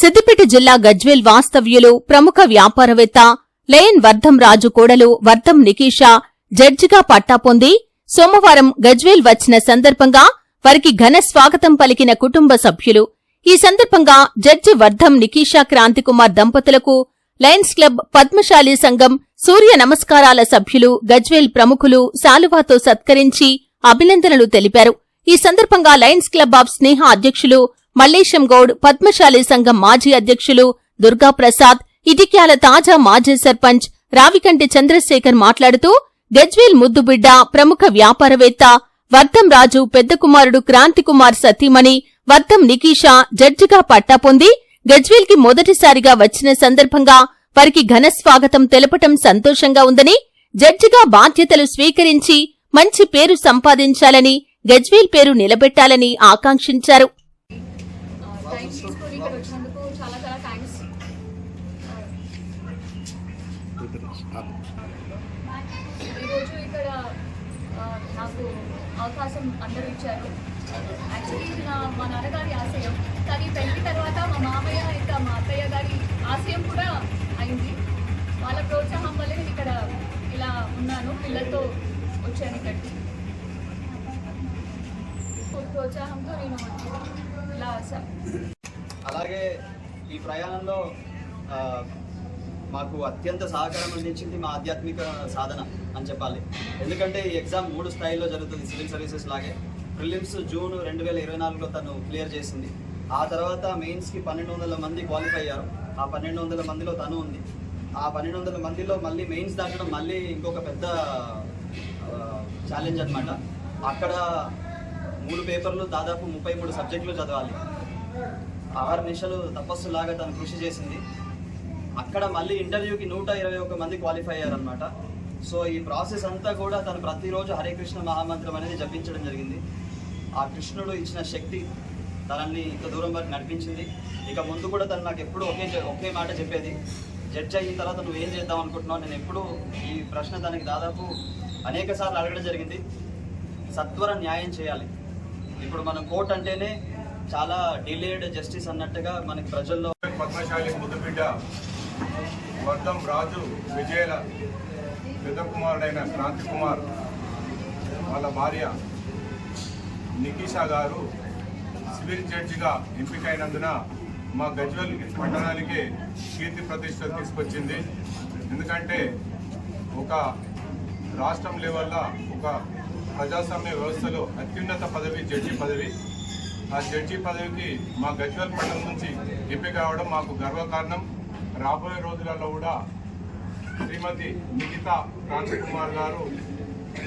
సిద్దిపేట జిల్లా గజ్వేల్ వాస్తవ్యులు ప్రముఖ వ్యాపారవేత్త లయన్ వర్ధం రాజు కోడలు వర్ధం నికీషా జడ్జిగా పట్టా పొంది సోమవారం గజ్వేల్ వచ్చిన సందర్భంగా వారికి ఘన స్వాగతం పలికిన కుటుంబ సభ్యులు. ఈ సందర్భంగా జడ్జి వర్ధం నికీషా క్రాంతికుమార్ దంపతులకు లయన్స్ క్లబ్ పద్మశాలి సంఘం సూర్య నమస్కారాల సభ్యులు గజ్వేల్ ప్రముఖులు శాలువాతో సత్కరించి అభినందనలు తెలిపారు. ఈ సందర్భంగా లయన్స్ క్లబ్ ఆఫ్ స్నేహ అధ్యక్షులు మల్లేశం గౌడ్ పద్మశాలి సంఘం మాజీ అధ్యక్షులు దుర్గాప్రసాద్ ఇటిక్యాల తాజా మాజీ సర్పంచ్ రావికంటి చంద్రశేఖర్ మాట్లాడుతూ గజ్వేల్ ముద్దుబిడ్డ ప్రముఖ వ్యాపారవేత్త వర్ధం రాజు పెద్ద కుమారుడు క్రాంతికుమార్ సతీమణి వర్ధం నికీషా జడ్జిగా పట్టా పొంది గజ్వేల్కి మొదటిసారిగా వచ్చిన సందర్భంగా వారికి ఘన స్వాగతం తెలపటం సంతోషంగా ఉందని జడ్జిగా బాధ్యతలు స్వీకరించి మంచి పేరు సంపాదించాలని గజ్వేల్ పేరు నిలబెట్టాలని ఆకాంక్షించారు. టైం తీసుకొని ఇక్కడ వచ్చినందుకు చాలా చాలా థ్యాంక్స్ ఈరోజు ఇక్కడ నాకు అవకాశం అందరూ ఇచ్చారు. యాక్చువల్లీ ఇది నా మా నాన్నగారి ఆశయం. కానీ పెళ్ళి తర్వాత మా మామయ్య ఇంకా మా అత్తయ్య గారి ఆశయం కూడా అయింది. వాళ్ళ ప్రోత్సాహం వల్ల నేను ఇక్కడ ఇలా ఉన్నాను. పిల్లలతో వచ్చాను ఇక్కడికి. ప్రోత్సాహంతో నేను ఇలా అలాగే ఈ ప్రయాణంలో మాకు అత్యంత సహకారం అందించింది మా ఆధ్యాత్మిక సాధన అని చెప్పాలి. ఎందుకంటే ఈ ఎగ్జామ్ మూడు స్థాయిల్లో జరుగుతుంది సివిల్ సర్వీసెస్ లాగే. ప్రిలిమ్స్ జూన్ రెండు వేల ఇరవై నాలుగులో తను క్లియర్ చేసింది. ఆ తర్వాత మెయిన్స్కి పన్నెండు వందల మంది క్వాలిఫై అయ్యారు. ఆ పన్నెండు వందల మందిలో తను ఉంది. ఆ పన్నెండు వందల మందిలో మళ్ళీ మెయిన్స్ దాటడం మళ్ళీ ఇంకొక పెద్ద ఛాలెంజ్ అనమాట అక్కడ మూడు పేపర్లు దాదాపు ముప్పై మూడు సబ్జెక్టులు చదవాలి. ఆరు నిమిషాలు తపస్సులాగా తను కృషి చేసింది. అక్కడ మళ్ళీ ఇంటర్వ్యూకి నూట ఇరవై ఒక మంది క్వాలిఫై అయ్యారనమాట సో ఈ ప్రాసెస్ అంతా కూడా తను ప్రతిరోజు హరే కృష్ణ మహామంత్రం అనేది జపించడం జరిగింది. ఆ కృష్ణుడు ఇచ్చిన శక్తి తనని ఇంత దూరం వరకు నడిపించింది. ఇక ముందు కూడా తను నాకు ఎప్పుడు ఒకే ఒకే మాట చెప్పేది. జడ్జ్ అయిన తర్వాత నువ్వు ఏం చేద్దాం అనుకుంటున్నావు? నేను ఎప్పుడు ఈ ప్రశ్న తనకి దాదాపు అనేక సార్లు అడగడం జరిగింది. సత్వర న్యాయం చేయాలి. ఇప్పుడు మనం కోర్టు అంటేనే చాలా డిలేడ్ జస్టిస్ అన్నట్టుగా మనకి ప్రజల్లో పద్మశాలి ముద్దుబిడ్డ వర్ధం రాజు విజయల పెద్ద కుమారుడైన క్రాంతి కుమార్ వాళ్ళ భార్య నికీషా గారు సివిల్ జడ్జిగా ఎంపికైనందున మా గజ్వల్ పట్టణానికి కీర్తి ప్రతిష్ట తీసుకొచ్చింది. ఎందుకంటే ఒక రాష్ట్రం లెవెల్లో ఒక ప్రజాస్వామ్య వ్యవస్థలో అత్యున్నత పదవి జడ్జి పదవి. ఆ జడ్జి పదవికి మా గజ్వల్ పట్టణం నుంచి ఎంపిక కావడం మాకు గర్వకారణం. రాబోయే రోజులలో కూడా శ్రీమతి నిఖితా రాజకుమార్ కుమార్ గారు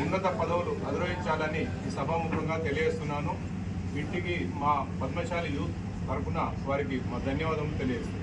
ఉన్నత పదవులు అధిరోహించాలని ఈ సభాముఖంగా తెలియజేస్తున్నాను. ఇంటికి మా పద్మశాలి యూత్ తరపున వారికి మా ధన్యవాదములు తెలియజేస్తున్నాను.